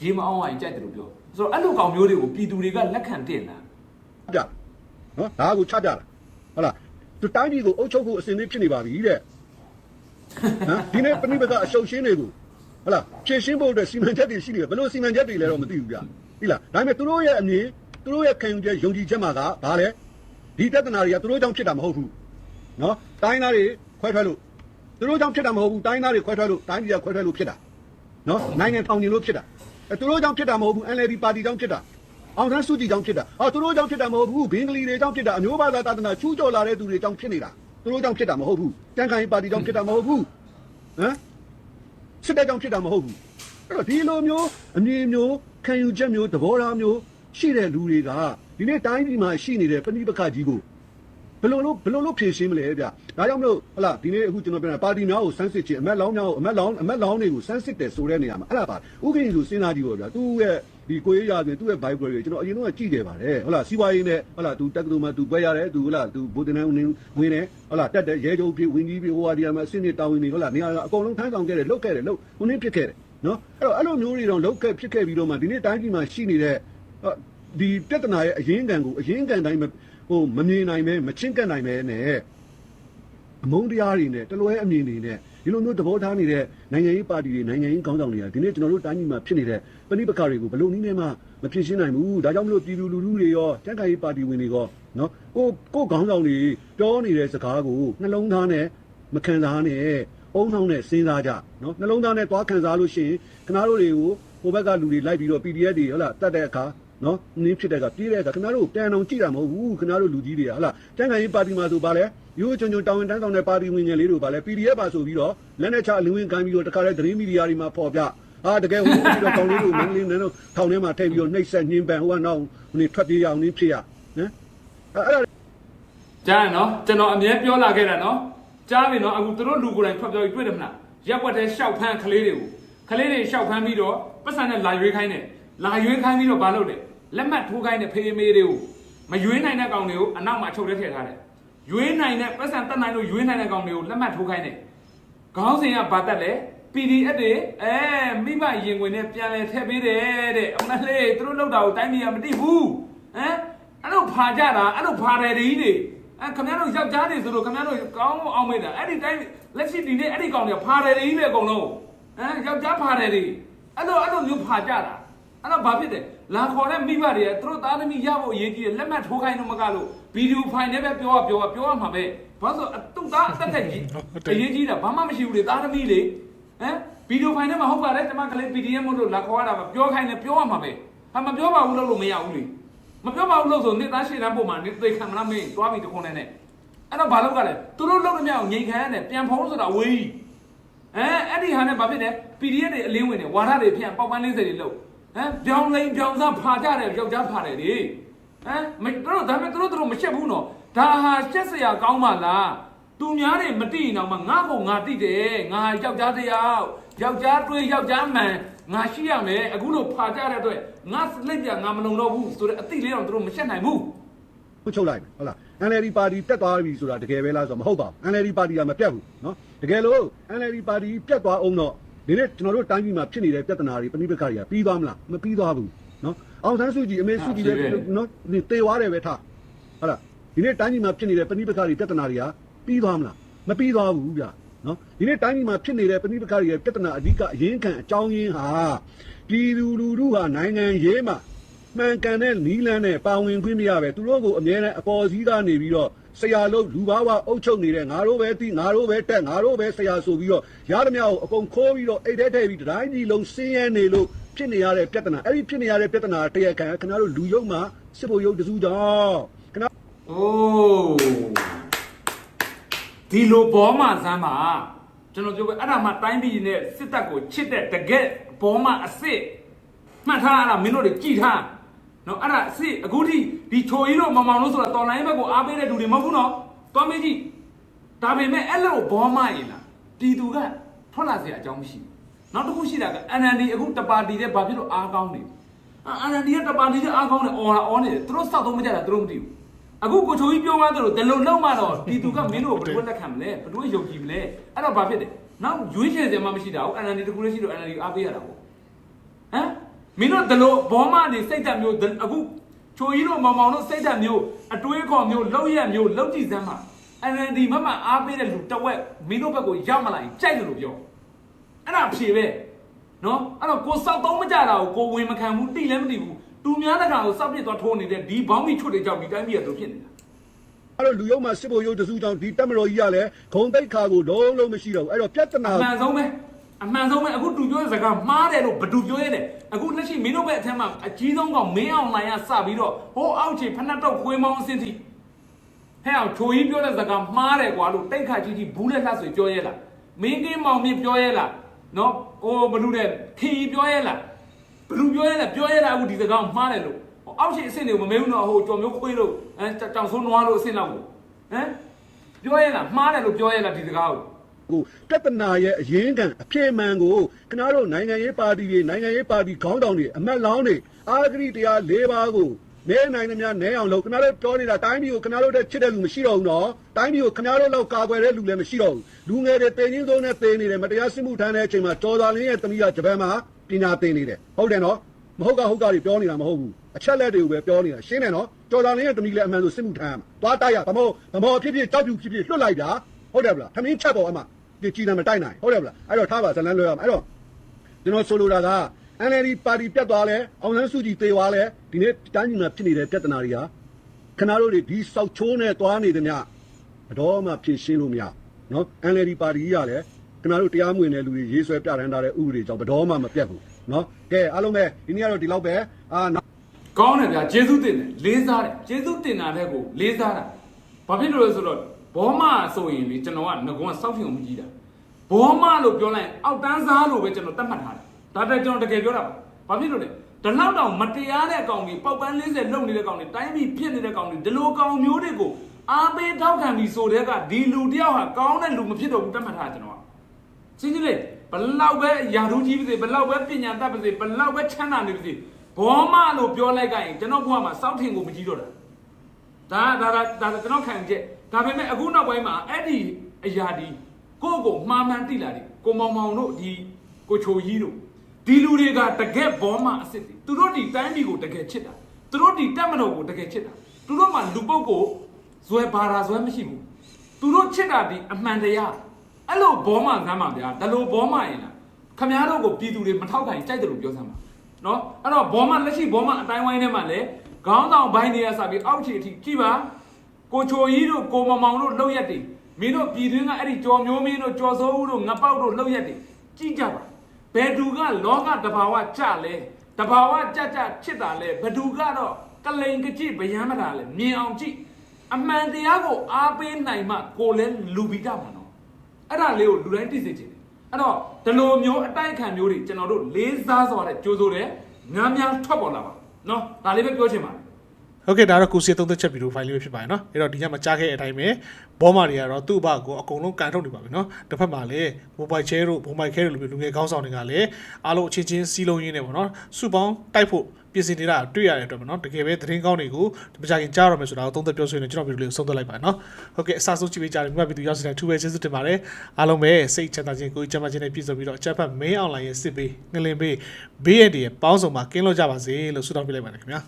ရေးမအောင်ဝိုင်းကြိုက်တယ်လို့ပြောဆိုတော့အဲ့လိုကောင်မျိုးတွေကိုပြည်သူတွေကလက်ခံတင်တာပြနော်ဒါကိုချပြတာဟုတ်လားသူတိုင်းပြည်ကိုအုပ်ချုပ်ဖို့အစဉ်သင့်ဖြစ်နေပါပြီတဲ့ ဟမ်ဒီနေ့ပဏိပကအရှုပ်ရှင်းတွေကိုဟုတ်လားဖြည့်ရှင်းဖို့အတွက်စီမံချက်တွေရှိနေတယ်ဘယ်လိုစီမံချက်တွေလဲတော့မသိဘူးဗျဟုတ်လားဒါပေမဲ့သူတို့ရဲ့အမြင်သူတို့ရဲ့ခံယူချက်ယုံကြည်ချက်မှာကဘာလဲဒီပြဿနာတွေကသူတို့ကြောင့်ဖြစ်တာမဟုတ်ဘူးနော်တိုင်းသားတွေခွဲထွက်လို့သူတို့ကြောင့်ဖြစ်တာမဟုတ်ဘူးတိုင်းသားတွေခွဲထွက်လို့တိုင်းပြည်ကခွဲထွက်လို့ဖြစ်တာနော်နိုင်ငံတောင်ကျင်လို့ဖြစ်တာအဲသူတို့ကြောင့်ဖြစ်တာမဟုတ်ဘူး NLD ပါတီကြောင့်ဖြစ်တာအောင်ဆန်းစုကြည်ကြောင့်ဖြစ်တာအော်သူတို့ကြောင့်ဖြစ်တာမဟုတ်ဘူးဘင်္ဂလီတွေကြောင့်ဖြစ်တာအမျိုးဘာသာသာသနာချူးကျော်လာတဲ့သူတွေကြောင့်ဖြစ်နေတာ သူတို့ကြောင့်ဖြစ်တာမဟုတ်ဘူးတန်ခိုင်ပါတီကြောင့်ဖြစ်တာမဟုတ်ဘူးဟမ်စစ်တပ်ကြောင့်ဖြစ်တာမဟုတ်ဘူးအဲ့တော့ဒီလိုမျိုးအမြင်မျိုးခံယူချက်မျိုးသဘောထားမျိုးရှိတဲ့လူတွေကဒီနေ့တိုင်းပြည်မှာရှိနေတဲ့ပဏိပက္ခကြီးကိုဘယ်လိုလို့ဘယ်လိုလို့ဖြေရှင်းမလဲဗျဒါကြောင့်မလို့ဟလာဒီနေ့အခုကျွန်တော်ပြောတာပါတီများကိုစမ်းစစ်ခြင်းအမက်လောင်းများကိုအမက်လောင်းအမက်လောင်းတွေကိုစမ်းစစ်တယ်ဆိုတဲ့နေရာမှာအဲ့ဒါပါဥက္ကဋ္ဌဆိုစဉ်းစားကြည့်ပါဗျာသူ့ရဲ့ ဒီကိုရေးရဆိုရင်သူ့ရဲ့ Bible တွေကျွန်တော်အရင်တော့ကြည့်ခဲ့ပါတယ်ဟုတ်လားစီးပွားရေးနဲ့ဟုတ်လားသူတက္ကသိုလ်မှာသူပွဲရတယ်သူဟုတ်လားသူဘုဒ္ဓနန်းဝင်ဝင်တယ်ဟုတ်လားတက်တယ်ရဲချုပ်ဖြစ်ဝင်ကြီးဖြစ်ဟိုဟာဒီမှာအစင်းနေတောင်းဝင်နေဟုတ်လားနေရာအကုန်လုံးထမ်းဆောင်ခဲ့တယ်လုတ်ခဲ့တယ်လုတ်ဟိုနေ့ဖြစ်ခဲ့တယ်နော်အဲ့တော့အဲ့လိုမျိုးတွေတော့လုတ်ခဲ့ဖြစ်ခဲ့ပြီးတော့မှဒီနေ့တိုင်းပြည်မှာရှိနေတဲ့ဒီပြဿနာရဲ့အရင်းခံကိုအရင်းခံတိုင်းဟိုမမြင်နိုင်ပဲမချင်းကပ်နိုင်ပဲနဲ့အမုန်းတရားတွေနဲ့တလွဲအမြင်တွေနဲ့ ဒီလိုမျိုးသဘောထားနေတဲ့နိုင်ငံရေးပါတီတွေနိုင်ငံရေးခေါင်းဆောင်တွေကဒီနေ့ကျွန်တော်တို့တိုင်းပြည်မှာဖြစ်နေတဲ့ပဋိပက္ခတွေကိုဘယ်လိုနည်းနဲ့မှမဖြစ်ရှင်းနိုင်ဘူးဒါကြောင့်မလို့ပြည်သူလူထုတွေရောတန်ခိုင်ရေးပါတီဝင်တွေရောနော်ကိုကိုခေါင်းဆောင်တွေပြောနေတဲ့စကားကိုနှလုံးသားနဲ့မခံစားနဲ့အုံနှောင်းနဲ့စဉ်းစားကြနော်နှလုံးသားနဲ့သွားခံစားလို့ရှိရင်ခင်ဗျားတို့တွေကိုဟိုဘက်ကလူတွေလိုက်ပြီးတော့ PDF တွေဟုတ်လားတတ်တဲ့အခါ နော်နင်းဖြစ်တဲ့အခါပြေးတဲ့အခါခင်ဗျားတို့တန်အောင်ကြည့်တာမဟုတ်ဘူးခင်ဗျားတို့လူကြီးတွေကဟုတ်လားတန်ခိုင်ရေးပါတီမှာဆိုပါလဲရိုးချုံချုံတောင်းဝန်တန်းဆောင်တဲ့ပါတီဝင်ငယ်လေးတို့ပါလဲ PDF ပါဆိုပြီးတော့လက်နဲ့ချအလင်းဝင်ကိုင်းပြီးတော့တခါတည်းသတင်းမီဒီယာတွေမှာပေါ်ပြအာတကယ်ဟိုပြီးတော့ကောင်းလေးတို့မင်းလေးနဲ့တော့ထောင်ထဲမှာထည့်ပြီးတော့နှိပ်ဆက်ညှင်းပန်းဟိုကနောက်ဟိုနေထွက်ပြေးရအောင်နင်းဖြစ်ရနော်အဲ့ဒါကြားရနော်ကျွန်တော်အမြဲပြောလာခဲ့တာနော်ကြားပြီနော်အခုသူတို့လူကိုယ်တိုင်ထွက်ပြောပြီးတွေ့တယ်မလားရက်ွက်တဲ့ရှောက်ဖမ်းကလေးတွေကိုကလေးတွေရှောက်ဖမ်းပြီးတော့ပတ်စံနဲ့လာရွေးခိုင်းတယ်လာရွေးခိုင်းပြီးတော့ဘာလုပ်လဲ လက်မှတ်ထိုးခိုင်းတဲ့ဖေးမေးတွေကိုမရွေးနိုင်တဲ့ကောင်တွေကိုအနောက်မှာအချုပ်ထဲထည့်ထားတယ်ရွေးနိုင်တဲ့ပတ်စံတက်နိုင်လို့ရွေးနိုင်တဲ့ကောင်တွေကိုလက်မှတ်ထိုးခိုင်းတယ်ခေါင်းစဉ်ကဘာတက်လဲ PDF တွေအဲမိဘရင်ဝင်နဲ့ပြန်လဲထည့်ပေးတယ်တဲ့အမလေးသူတို့လောက်တာကိုတိုင်းပြည်ကမသိဘူးဟမ်အဲ့လိုဖာကြတာအဲ့လိုဖာတယ်တွေကြီးတွေအဲခင်ဗျားတို့ယောက်ျားတွေဆိုလို့ခင်ဗျားတို့ကောင်းအောင်မေးတာအဲ့ဒီတိုင်းလက်ရှိဒီနေ့အဲ့ဒီကောင်တွေဖာတယ်တွေကြီးပဲအကုန်လုံးဟမ်ယောက်ျားဖာတယ်တွေအဲ့လိုအဲ့လိုမျိုးဖာကြတာ အဲ့တော့ဘာဖြစ်တယ်လာခေါ်တဲ့မိဘတွေကသူတို့သားသမီးရဖို့အရေးကြီးတယ်လက်မှတ်ထိုးခိုင်းတော့မကလို့ဗီဒီယိုဖိုင်နဲ့ပဲပြောရပြောရပြောရမှာပဲဘာလို့ဆိုသူ့သားအသက်သက်ကြီးအရေးကြီးတာဘာမှမရှိဘူးလေသားသမီးလေဟမ်ဗီဒီယိုဖိုင်နဲ့မဟုတ်ပါနဲ့ကျွန်မကလေး PDF မို့လို့လာခေါ်ရတာပါပြောခိုင်းတယ်ပြောရမှာပဲဟာမပြောပါဘူးလို့လို့မရဘူးလေမပြောပါဘူးလို့ဆိုနေသားရှည်တန်းပုံမှာနေသိခံမလားမင်းတွားပြီးတခုနဲ့နဲ့အဲ့တော့ဘာလုပ်ကြလဲသူတို့လုပ်တဲ့မြောက်ငိန်ခံရတယ်ပြန်ဖုံးဆိုတာဝေးအဲအဲ့ဒီဟာနဲ့ဘာဖြစ်လဲ PDF တွေအလင်းဝင်တယ်ဝါဒတွေဖြန့်ပေါက်ပန်း40တွေလုပ် ဟမ်ပြောင်းလိန်ပြောင်းစားဖာကြတယ်ယောက်ျားဖာတယ်လေဟမ်မတို့ဒါပေမဲ့တို့တို့မရှက်ဘူးနော်ဒါဟာရှက်စရာကောင်းပါလားသူများတွေမတိရင်တော့မှငါ့ကိုငါတိတယ်ငါယောက်ျားတရားယောက်ျားတွေးယောက်ျားမှန်ငါရှိရမယ်အခုလို့ဖာကြတဲ့အတွက်ငါလက်ပြငါမလုံတော့ဘူးဆိုတော့အတိလေးတော့တို့မရှက်နိုင်ဘူး ထုတ်လိုက်မယ်ဟုတ်လား NLD ပါတီတက်သွားပြီဆိုတာတကယ်ပဲလားဆိုတော့မဟုတ်ပါဘူး NLD ပါတီကမပြတ်ဘူးเนาะတကယ်လို့ NLD ပါတီပြတ်သွားအောင်တော့ ဒီနေ့ကျွန်တော်တို့တိုင်းပြည်မှာဖြစ်နေတဲ့ပြဿနာတွေပဋိပက္ခတွေကပြီးသွားမလားမပြီးသွားဘူးနော်အောင်ဆန်းစုကြည်အမေစုကြည်လည်းနော်ဒီတေသွားတယ်ပဲထားဟုတ်လားဒီနေ့တိုင်းပြည်မှာဖြစ်နေတဲ့ပဋိပက္ခတွေပြဿနာတွေကပြီးသွားမလားမပြီးသွားဘူးဗျာနော်ဒီနေ့တိုင်းပြည်မှာဖြစ်နေတဲ့ပဋိပက္ခတွေရဲ့ပြဿနာအဓိကအရင်းခံအကြောင်းရင်းဟာပြည်သူလူထုဟာနိုင်ငံရေးမှာမှန်ကန်တဲ့နီးလန်းနဲ့ပါဝင်ခွင့်မရပဲသူတို့ကိုအမြဲတမ်းအပေါ်စီးကနေပြီးတော့ ဆရာလို့လူဘာဝအုပ်ချုပ်နေတဲ့ငါတို့ပဲတိငါတို့ပဲတက်ငါတို့ပဲဆရာဆိုပြီးတော့ရသမျှကိုအကုန်ခိုးပြီးတော့အိတ်ထဲထည့်ပြီးတိုင်းပြည်လုံးဆင်းရဲနေလို့ဖြစ်နေရတဲ့ပြဿနာအဲ့ဒီဖြစ်နေရတဲ့ပြဿနာတရခံခင်ဗျားတို့လူယုံမှာစစ်ဖို့ယုံတစုကြောင့်ခင်ဗျား။အိုးဒီလိုဘောမှဇမ်းမှာကျွန်တော်ပြောပဲအဲ့ဒါမှတိုင်းပြည်နဲ့စစ်တပ်ကိုချစ်တဲ့တကက်ဘောမှအစ်စ်မှတ်ထားရတာမင်းတို့တွေကြည်ထား နော်အဲ့ဒါအစ်စ်အခုထိဒီချိုကြီးတို့မင်မောင်လို့ဆိုတာတော်လိုင်းဘက်ကိုအားပေးတဲ့လူတွေမဟုတ်ဘူးနော်တွားမေးကြည့်ဒါပေမဲ့အဲ့လိုဘောမှရင်လားပြည်သူကထွက်လာစရာအကြောင်းမရှိဘူးနောက်တစ်ခုရှိတာက NND အခုတပါတီတဲ့ဘာဖြစ်လို့အားကောင်းနေလဲအာရန်ဒီကတပါတီကအားကောင်းတယ်အော်လာအော်နေတယ်သူတို့စောက်သုံးမကြတာသူတို့မသိဘူးအခုကိုချိုကြီးပြောမှသလိုဒီလိုလောက်မှတော့ဒီသူကမင်းတို့ကိုဘယ်လိုလက်ခံမလဲဘယ်လိုယုံကြည်မလဲအဲ့တော့ဘာဖြစ်တယ်နောက်ရွေးချယ်စရာမှမရှိတာဘူး NND တကူလေးရှိတော့ NND ကိုအားပေးရတာပေါ့ဟမ် မင်းတို့ဒီလိုဘောမနေစိတ်သက်မျိုးအခုချိုကြီးတို့မောင်မောင်တို့စိတ်သက်မျိုးအတွေးခေါ်မျိုးလောက်ရက်မျိုးလောက်ကြည့်စမ်းမှာ NND မမအားပေးတဲ့လူတစ်ဝက်မင်းတို့ဘက်ကိုရောက်မလာရင်ကြိုက်တယ်လို့ပြောအဲ့ဒါဖြေပဲနော်အဲ့တော့ကိုစောက်သုံးမကြတာကိုကိုဝင်မခံဘူးတိလည်းမတိဘူးသူများတကာကိုစောက်ပြစ်သွားထိုးနေတဲ့ဒီဘောင်းမီချွတ်တွေကြောင့်ဒီတိုင်းပြည်ကတို့ဖြစ်နေတာအဲ့တော့လူယုံမှာစစ်ဖို့ယုံတစုကြောင့်ဒီတက်မတော်ကြီးကလည်းဂုံတိတ်ခါကိုလုံးလုံးမရှိတော့ဘူးအဲ့တော့ပြဿနာအမှန်ဆုံးပဲ အမှန်ဆုံးပဲအခုတူပြောတဲ့စကားမှားတယ်လို့ဘသူပြောရတယ်အခုလက်ရှိမင်းတို့ဘက်အထက်မှာအကြီးဆုံးကောင်မင်းအောင်လိုင်းကစပြီးတော့ဟိုအောက်ခြေဖက်နှက်တော့ခွေးမောင်းအစင်းစီဟဲ့အောင်ချိုကြီးပြောတဲ့စကားမှားတယ်ကွာလို့တိတ်ခါကြီးကြီးဘူးလက်လှဆိုပြောရဲလားမင်းကင်းမောင်မြင့်ပြောရဲလားနော်ဟိုဘလူတဲ့ခီပြောရဲလားဘလူပြောရဲလဲပြောရဲတာအခုဒီစကားမှားတယ်လို့ဟိုအောက်ရှိအဆင့်တွေကိုမမေးဘူးတော့ဟိုကြော်မျိုးခွေးလို့အဲကြောင်ဆိုးနွားလို့အဆင့်လောက်ကိုဟမ်ပြောရဲလားမှားတယ်လို့ပြောရဲလားဒီစကားကို ကိုပြဿနာရဲ့အရင်းခံအဖြစ်မှန်ကိုခင်ဗျားတို့နိုင်ငံရေးပါတီတွေနိုင်ငံရေးပါတီခေါင်းဆောင်တွေအမတ်လောင်းတွေအာဂရိတရား၄ပါးကိုနဲနိုင်သမျှနဲအောင်လုပ်ခင်ဗျားတို့ပြောနေတာတိုင်းပြည်ကိုခင်ဗျားတို့တဲ့ချစ်တဲ့လူမရှိတော့ဘူးနော်တိုင်းပြည်ကိုခင်ဗျားတို့လောက်ကာကွယ်တဲ့လူလည်းမရှိတော့ဘူးလူငယ်တွေတင်ချင်းဆုံးနဲ့တင်နေတယ်မတရားစစ်မှုထမ်းတဲ့အချိန်မှာကြော်သာလင်းရဲ့တမီးကဂျပန်မှာပညာသင်နေတယ်ဟုတ်တယ်နော်မဟုတ်ကဟုတ်ကတွေပြောနေတာမဟုတ်ဘူးအချက်လက်တွေကိုပဲပြောနေတာရှင်းတယ်နော်ကြော်သာလင်းရဲ့တမီးလည်းအမှန်ဆိုစစ်မှုထမ်းရမှာသွားတိုက်ရဗမောဗမောဖြစ်ဖြစ်ကြောက်ပြူဖြစ်ဖြစ်လွတ်လိုက်တာဟုတ်တယ်ဗလားသမင်းချက်ပေါ်အမှဒီ ကြည်နာမတိုက်နိုင်ဟုတ်တယ်ဗလားအဲ့တော့ထားပါဇလန်းလွှဲရအောင်အဲ့တော့ကျွန်တော်ဆိုလိုတာက NLD ပါတီပြတ်သွားလဲအောင်ဆန်းစုကြည်သေသွားလဲဒီနေ့တိုင်းပြည်မှာဖြစ်နေတဲ့ပြဿနာတွေကခဏတို့တွေဒီစောက်ချိုးနဲ့သွားနေသည်မြအတော်မှဖြည့်ရှင်းလို့မရနော် NLD ပါတီကြီးကလည်းခဏတို့တရားမဝင်တဲ့လူတွေရေးဆွဲပြဋ္ဌာန်းထားတဲ့ဥပဒေကြောင့်ဘယ်တော်မှမပြတ်ဘူးနော်ကဲအားလုံးပဲဒီနေ့ကတော့ဒီလောက်ပဲအာနောက်ကောင်းတယ်ဗျာဂျေစုတင်တယ်လေးစားတယ်ဂျေစုတင်တာတဲ့ကိုလေးစားတာဘာဖြစ်လို့လဲဆိုတော့ဘောမဆိုရင်လေကျွန်တော်ကငကုံကစောက်ဖြုံမကြည့်တာ ဘောမလို့ပြောလိုက်ရင်အောက်တန်းစားလို့ပဲကျွန်တော်တတ်မှတ်ထားတယ်ဒါပေမဲ့ကျွန်တော်တကယ်ပြောတာပါဘာဖြစ်လို့လဲဒီလောက်တောင်မတရားတဲ့အကောင်ကြီးပေါက်ပန်း40လုံနေတဲ့ကောင်တွေတိုင်းပြည်ဖြစ်နေတဲ့ကောင်တွေဒီလိုကောင်မျိုးတွေကိုအားပေးထောက်ခံပြီးဆိုတဲ့ကဒီလူတယောက်ဟာကောင်းတဲ့လူမဖြစ်တော့ဘူးတတ်မှတ်ထားတယ်ကျွန်တော်ကရှင်းရှင်းလေးဘလောက်ပဲယာထူးကြီးပါစေဘလောက်ပဲပညာတတ်ပါစေဘလောက်ပဲချမ်းသာနေပါစေဘောမလို့ပြောလိုက်ကြရင်ကျွန်တော်ဘဝမှာစောက်ထင်ကိုမကြည့်တော့တာဒါဒါဒါဒါကျွန်တော်ခံချက်ဒါပေမဲ့အခုနောက်ပိုင်းမှာအဲ့ဒီအရာဒီ ကိုယ့်ကိုမှားမှန်းတိလာတယ်ကိုမောင်မောင်တို့ဒီကိုချိုကြီးတို့ဒီလူတွေကတကယ်ဘောမအစ်စ်တွေသူတို့ဒီတိုင်းပြည်ကိုတကယ်ချစ်တာသူတို့ဒီတက်မတော်ကိုတကယ်ချစ်တာသူတို့မှလူပုတ်ကိုဇွဲဘာသာဇွဲမရှိဘူးသူတို့ချစ်တာဒီအမှန်တရားအဲ့လိုဘောမဆမ်းပါဗျာဒါလိုဘောမရင်လားခမားတို့ကိုပြည်သူတွေမထောက်ခံကြိုက်တယ်လို့ပြောစမ်းပါနော်အဲ့တော့ဘောမလက်ရှိဘောမအတိုင်းဝိုင်းထဲမှာလည်းခေါင်းဆောင်ဘိုင်းတွေကစပြီးအောက်ခြေအထိကြည့်ပါကိုချိုကြီးတို့ကိုမမောင်တို့လှုပ်ရက်တွေ မင်းတို့ပြည်တွင်းကအဲ့ဒီကြော်မျိုးမင်းတို့ကြော်စိုးဦးတို့ငပောက်တို့လှုပ်ရက်တွေကြည့်ကြပါဘယ်သူကလောကတဘာဝကြလဲတဘာဝကြကြချစ်တာလဲဘယ်သူကတော့ကလိန်ကကြည့်ဗျမ်းမတာလဲမြင်အောင်ကြည့်အမှန်တရားကိုအားပေးနိုင်မှကိုယ်လည်းလူပိတမှာနော်အဲ့ဒါလေးကိုလူတိုင်းသိစေချင်တယ်အဲ့တော့ဒီလိုမျိုးအတိုက်အခံမျိုးတွေကျွန်တော်တို့လေးစားစွာတဲ့ကြိုးစိုးတယ်များများထွက်ပေါ်လာပါနော်ဒါလေးပဲပြောချင်ပါတယ် ဟုတ်ကဲ့ဒါတော့ကိုစီသုံးသက်ချက်ဗီဒီယိုဖိုင်လေးပဲဖြစ်ပါတယ်เนาะအဲ့တော့ဒီညမှာကြားခဲ့တဲ့အတိုင်းပဲဘောမာတွေကတော့သူ့ဘကိုအကုန်လုံးကန်ထုတ်နေပါပြီเนาะတစ်ဖက်မှာလည်း mobile chair တို့ mobile care တို့လိုမျိုးလူငယ်ခေါင်းဆောင်တွေကလည်းအားလုံးအချင်းချင်းစီးလုံးရင်းနေပေါ့เนาะစုပေါင်းတိုက်ဖို့ပြင်ဆင်နေတာတွေ့ရတဲ့အတွက်ပေါ့เนาะတကယ်ပဲသတင်းကောင်းတွေကိုဒီမကြခင်ကြားရမယ်ဆိုတာကိုသုံးသက်ပြောဆိုရင်ကျွန်တော်ဗီဒီယိုလေးကိုဆုံးသက်လိုက်ပါเนาะဟုတ်ကဲ့အစားဆုံးကြည့်ပေးကြတယ်မြတ်ဗီဒီယိုရောက်စတဲ့ထူပဲကျေးဇူးတင်ပါတယ်အားလုံးပဲစိတ်ချမ်းသာခြင်းကိုယ်ချမ်းသာခြင်းနဲ့ပြည့်စုံပြီးတော့အချက်ဖတ် main online ရဲ့စစ်ပေးငလင်ပေးဘေးရည်တွေပေါင်းစုံမှာကင်းလို့ကြပါစေလို့ဆုတောင်းပေးလိုက်ပါတယ်ခင်ဗျာ